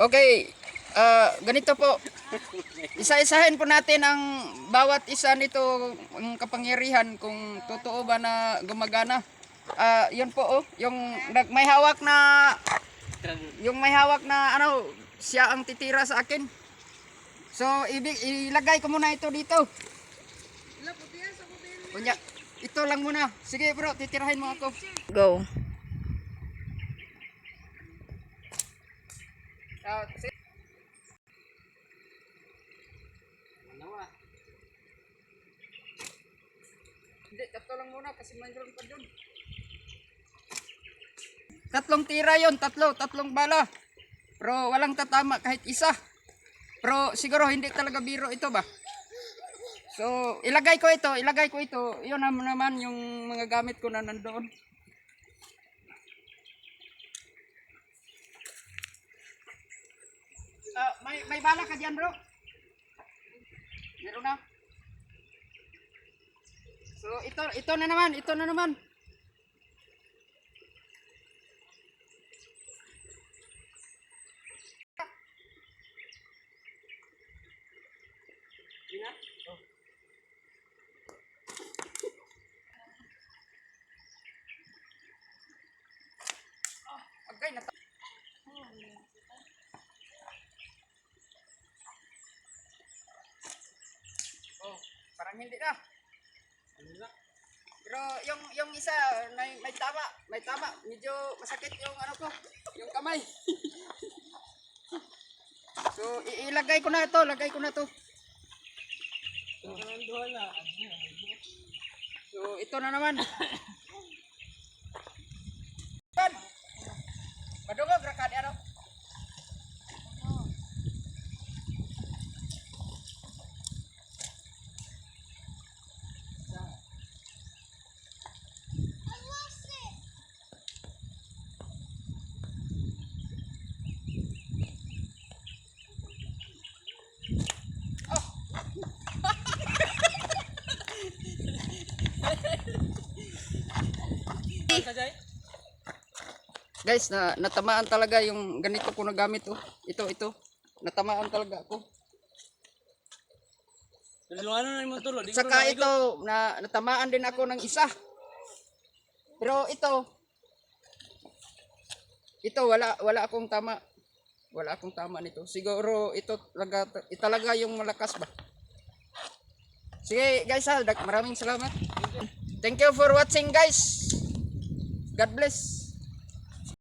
Okay, ah, ganito po. Isa-isahin po natin ang bawat isa nito ang kapangyarihan kung totoo ba na gumagana. Ah, yun po oh, yung may hawak na yung may hawak na ano, siya ang titira sa akin. So, ibig ilagay ko muna ito dito. Kunya, ito lang muna. Sige bro, titirahin mo ako. Go. Ah, si- Hindi, tatlo lang muna kasi mayroon pa doon. Tatlong tira yon, tatlo, tatlong bala. Pero walang tatama kahit isa. Pero siguro hindi talaga biro ito ba? So, ilagay ko ito, ilagay ko ito. Yun naman yung mga gamit ko na nandoon. May may bala ka diyan, bro? Meron na. So, ito ito na naman, ito na naman. Hindi na. Pero yung yung isa may may tama, may tama. Medyo masakit yung ano ko, yung kamay. so ilagay ko na ito, lagay ko na to. So ito na naman. Guys, na natamaan talaga yung ganito ko na gamit oh. Ito, ito. Natamaan talaga ako. Ko Saka ito, na natamaan din ako ng isa. Pero ito, ito wala wala akong tama. Wala akong tama nito. Siguro ito talaga ito talaga yung malakas ba. Sige guys ha, dag- maraming salamat. Thank you for watching guys. God bless.